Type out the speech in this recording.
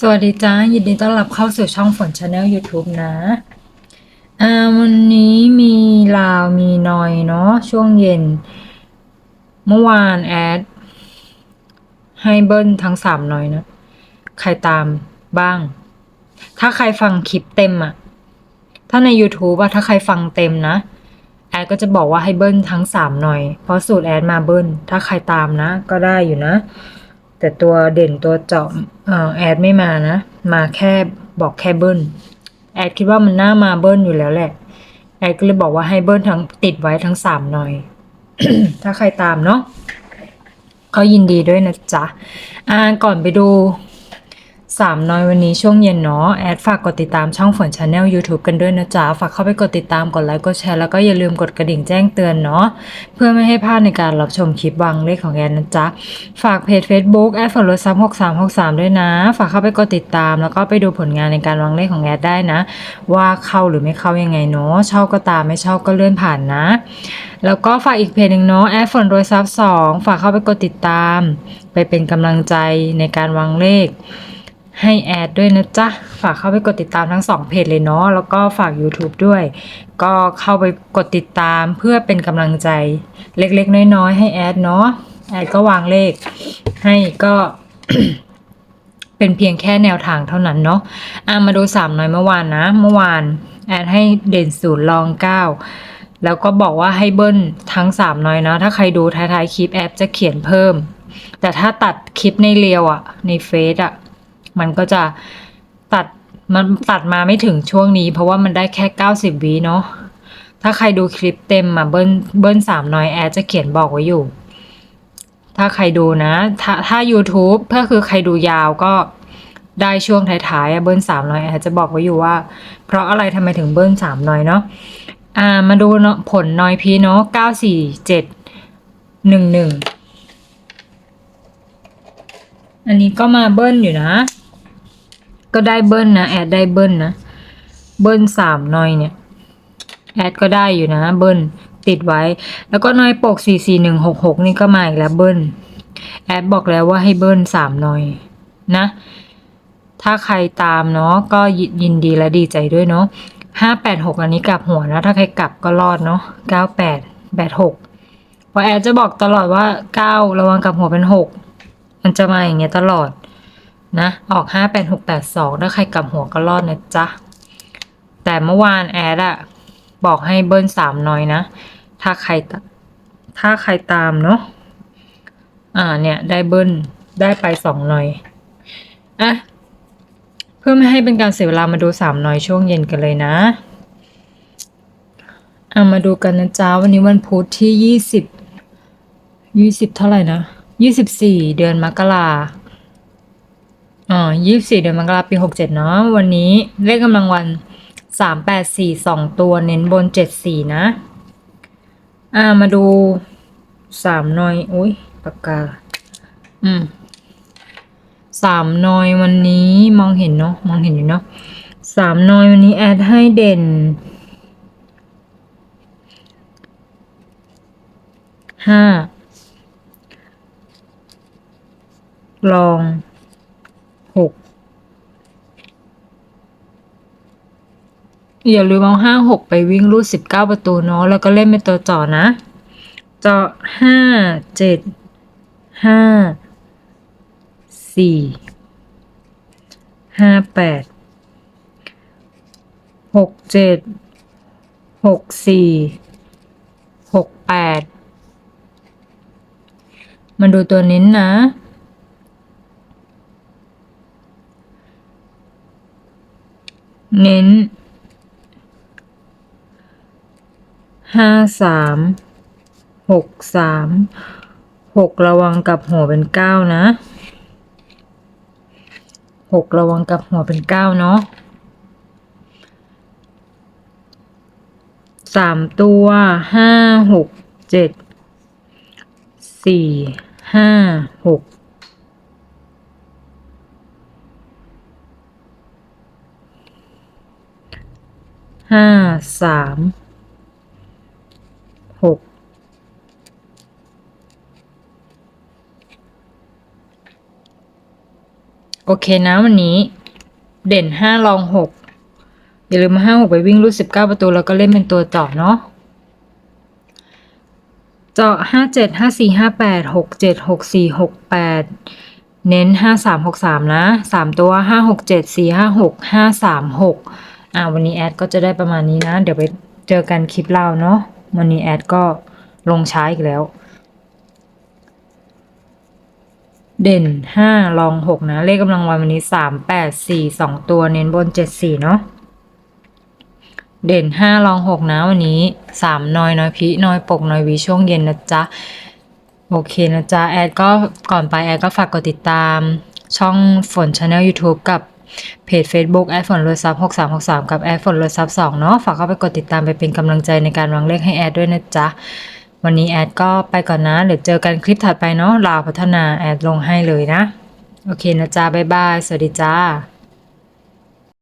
สวัสดีจ้ายินดีต้อนรับเข้าสู่ช่องฝนชาแนล YouTube นะอ่าวันนี้มีลาวมีนอยเนาะช่วงเย็น เมื่อวานแอด ให้เบิ้ลทั้งสามนอยนะ ใครตามบ้าง ถ้าใครฟังคลิปเต็มอะถ้าใน YouTube อะถ้าใครฟังเต็มนะ แอดก็จะบอกว่าให้เบิ้ลทั้งสามหน่อย เพราะสูตรแอดมาเบิ้ลถ้าใครตามนะ ก็ได้อยู่นะ แต่ตัวเด่นตัวเจาะแอดไม่มานะ มาแค่บอกแค่เบิ้ลแอดคิดว่ามันน่ามาเบิ้ลอยู่แล้วแหละ แอดก็เลยบอกว่าให้เบิ้ลทั้งติดไว้ทั้งสามหน่อย ถ้าใครตามเนาะก็ยินดีด้วยนะจ๊ะ อ่าก่อนไปดู สามน้อยวันนี้ช่วงเย็นเนาะแอดฝากกดติดตามช่องฝนชาแนล YouTube กันด้วยนะจ๊ะ ฝากเข้าไปกดติดตามกดไลค์กดแชร์แล้วก็อย่าลืมกดกระดิ่งแจ้งเตือนเนาะเพื่อไม่ให้พลาดในการรับชมคลิปวางเลขของแอดนะจ๊ะ ฝากเพจ Facebook แอดฝนรถซ้ำหกสามหกสามด้วยนะ ฝากเข้าไปกดติดตาม แล้วก็ไปดูผลงานในการวางเลขของแอดได้นะ ว่าเข้าหรือไม่เข้ายังไงเนาะชอบก็ตามไม่ชอบก็เลื่อนผ่านนะ แล้วก็ฝากอีกเพจหนึ่งเนาะแอดฝนโดยซับสองฝากเข้าไปกดติดตาม ไปเป็นกำลังใจในการวางเลข ให้แอดด้วยนะจ๊ะ ฝากเข้าไปกดติดตามทั้งสองเพจเลยเนาะแล้วก็ฝาก YouTube ด้วย ก็เข้าไปกดติดตามเพื่อเป็นกำลังใจเล็กๆ น้อยๆ ให้แอดเนาะแอดก็วางเลข ให้ก็เป็นเพียงแค่แนวทางเท่านั้นเนาะอะมาดูสามน้อยเมื่อวานนะ เมื่อวาน แอดให้เด่นศูนย์รองเก้าแล้วก็บอกว่าให้เบิ้ลทั้งสามน้อยนะ ถ้าใครดูท้ายๆคลิปแอปจะเขียนเพิ่ม แต่ถ้าตัดคลิปในเรียวอะในเฟซอะ มันก็จะตัดมันตัดมาไม่ถึงช่วงนี้ เพราะว่ามันได้แค่เก้าสิบวิเนาะถ้าใครดูคลิปเต็มมาเบิ้ลเบิ้ลสามน้อยแอดจะเขียนบอกไว้อยู่ ถ้าใครดูนะ ถ้าถ้า YouTube ก็คือใครดูยาวก็ได้ช่วงท้ายๆเบิ้ลสามน้อยแอดจะบอกไว้อยู่ว่า เพราะอะไรทำไมถึงเบิ้ลสามน้อยเนาะอ่ามาดูเนาะผลน้อยพีเนาะเก้าสี่เจ็ดหนึ่งหนึ่งอันนี้ก็มาเบิ้ลอยู่นะ ก็ได้เบิ้ลนะ แอดได้เบิ้ลนะ เบิ้ลสามน้อยเนี่ย แอดก็ได้อยู่นะ เบิ้ลติดไว้ แล้วก็น้อยปกสี่สี่หนึ่งหกหกนี่ก็มาอีกแล้วเบิ้ล แอดบอกแล้วว่าให้เบิ้ลสามน้อยนะ ถ้าใครตามเนาะก็ยิยินดีและดีใจด้วยเนาะห้าแปดหกอันนี้กลับหัวนะ ถ้าใครกลับก็รอดเนาะเก้าแปดแปดหกเพราะแอดจะบอกตลอดว่าเก้าระวังกลับหัวเป็นหกมันจะมาอย่างเงี้ยตลอด นะออกห้าแปดหกแปดสองถ้าใครกลับหัวก็รอดนะจ๊ะ แต่เมื่อวานแอดอะบอกให้เบิ้ลสามน้อยนะ ถ้าใครถ้าใครตามเนาะอ่าเนี่ยได้เบิ้ลได้ไปสองน้อยอะเพื่อไม่ให้เป็นการเสียเวลามาดูสามน้อยช่วงเย็นกันเลยนะเอามาดูกันนะจ๊ะวันนี้วันพุธที่ยี่สิบยี่สิบเท่าไหร่นะยี่สิบสี่เดือนมกรา อ๋อยี่สี่เดือนมกราปีหกเจ็ดเนาะ วันนี้เลขกำลังวันสามแปดสี่สองตัวเน้นบนเจ็ดสี่นะ อ่ามาดูสามนอยอุ้ยปากกา อืมสามนอยวันนี้มองเห็นเนาะมองเห็นอยู่เนาะสามนอยวันนี้แอดให้เด่นห้าลอง หกอย่าลืมเอาห้าหกไปวิ่งรูดสิบเก้าประตูเนาะแล้วก็เล่นเป็นตัวจ่อนะเจาะห้าเจ็ดห้าสี่ห้าแปดหกเจ็ดหกสี่หกแปดมาดูตัวนี้นนะ เน้นห้าสามหกสามหกระวังกับหัวเป็นเก้านะหกระวังกับหัวเป็นเก้าเนาะสามตัวห้าหกเจ็ดสี่ห้าหก ห้าสามหกโอเคนะวันนี้ เด่นห้ารองหกอย่าลืมห้าหกไปวิ่งรูดสิบเก้าประตูแล้วก็เล่นเป็นตัวเจาะเนาะเจาะห้าเจ็ดห้าสี่ห้าแปดหกเจ็ดหกสี่หกแปดเน้นห้าสามหกสามนะสามตัวห้าหกเจ็ดสี่ห้าหกห้าสามหก อ่าวันนี้แอดก็จะได้ประมาณนี้นะ เดี๋ยวไปเจอกันคลิปเราเนาะวันนี้แอดก็ลงใช้อีกแล้ว เด่นห้ารองหกนะ เลขกำลังวันวันนี้สามแปดสี่สองตัวเน้นบนเจ็ดสี่เนาะเด่นห้ารองหกนะวันนี้สามน้อยน้อยพิน้อยปกน้อยวีช่วงเย็นนะจ๊ะโอเคนะจ๊ะแอดก็ก่อนไปแอดก็ฝากกดติดตามช่องฝนชาแนล YouTube กับ เพจ Facebook แอดฝนรวยซับ6363 กับแอดฝนรวยซับ2เนาะฝากเข้าไปกดติดตามไปเป็นกำลังใจในการวางเลขให้แอดด้วยนะจ๊ะ วันนี้แอดก็ไปก่อนนะเดี๋ยวเจอกันคลิปถัดไปเนาะลาวพัฒนาแอดลงให้เลยนะ โอเคนะจ๊ะบ๊ายบาย สวัสดีจ้า